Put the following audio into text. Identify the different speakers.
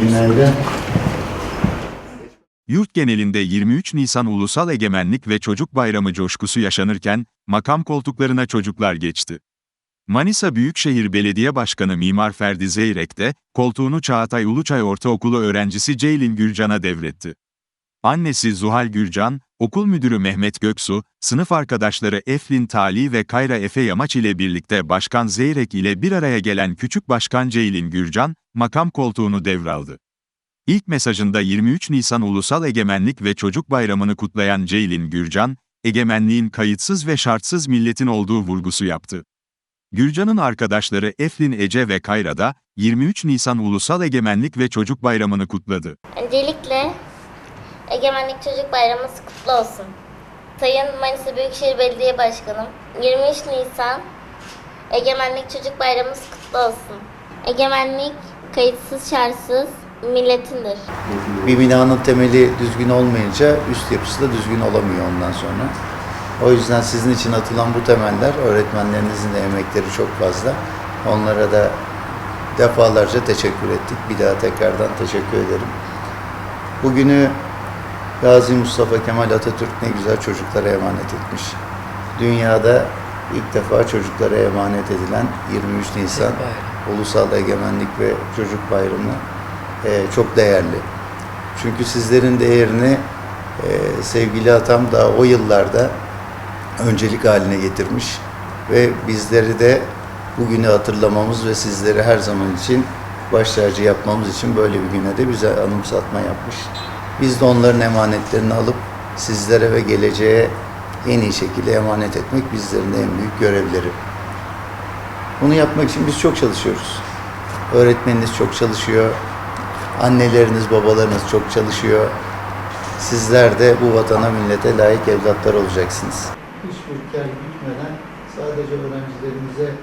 Speaker 1: Günaydın.
Speaker 2: Yurt genelinde 23 Nisan Ulusal Egemenlik ve Çocuk Bayramı coşkusu yaşanırken, makam koltuklarına çocuklar geçti. Manisa Büyükşehir Belediye Başkanı Mimar Ferdi Zeyrek de, koltuğunu Çağatay Uluçay Ortaokulu öğrencisi Ceylin Gürcan'a devretti. Annesi Zuhal Gürcan, okul müdürü Mehmet Göksu, sınıf arkadaşları Eflin Tali ve Kayra Efe Yamaç ile birlikte Başkan Zeyrek ile bir araya gelen Küçük Başkan Ceylin Gürcan, makam koltuğunu devraldı. İlk mesajında 23 Nisan Ulusal Egemenlik ve Çocuk Bayramı'nı kutlayan Ceylin Gürcan, egemenliğin kayıtsız ve şartsız milletin olduğu vurgusu yaptı. Gürcan'ın arkadaşları Eflin Ece ve Kayra da 23 Nisan Ulusal Egemenlik ve Çocuk Bayramı'nı kutladı.
Speaker 3: Öncelikle Egemenlik Çocuk Bayramımız kutlu olsun. Sayın Manisa Büyükşehir Belediye Başkanım, 23 Nisan Egemenlik Çocuk Bayramımız kutlu olsun. Egemenlik kayıtsız şartsız milletindir.
Speaker 1: Bir binanın temeli düzgün olmayınca üst yapısı da düzgün olamıyor ondan sonra. O yüzden sizin için atılan bu temeller, öğretmenlerinizin de emekleri çok fazla. Onlara da defalarca teşekkür ettik. Bir daha tekrardan teşekkür ederim. Bugünü Gazi Mustafa Kemal Atatürk ne güzel çocuklara emanet etmiş. Dünyada ilk defa çocuklara emanet edilen 23 Nisan Ulusal Egemenlik ve Çocuk Bayramı e, çok değerli. Çünkü sizlerin değerini e, sevgili atam da o yıllarda öncelik haline getirmiş ve bizleri de bugünü hatırlamamız ve sizleri her zaman için baş tacı yapmamız için böyle bir güne de bize anımsatma yapmış. Biz de onların emanetlerini alıp sizlere ve geleceğe en iyi şekilde emanet etmek bizlerin en büyük görevleri. Bunu yapmak için biz çok çalışıyoruz. Öğretmeniniz çok çalışıyor. Anneleriniz, babalarınız çok çalışıyor. Sizler de bu vatana, millete layık evlatlar olacaksınız. Hiçbir kar bitmeden sadece öğrencilerimize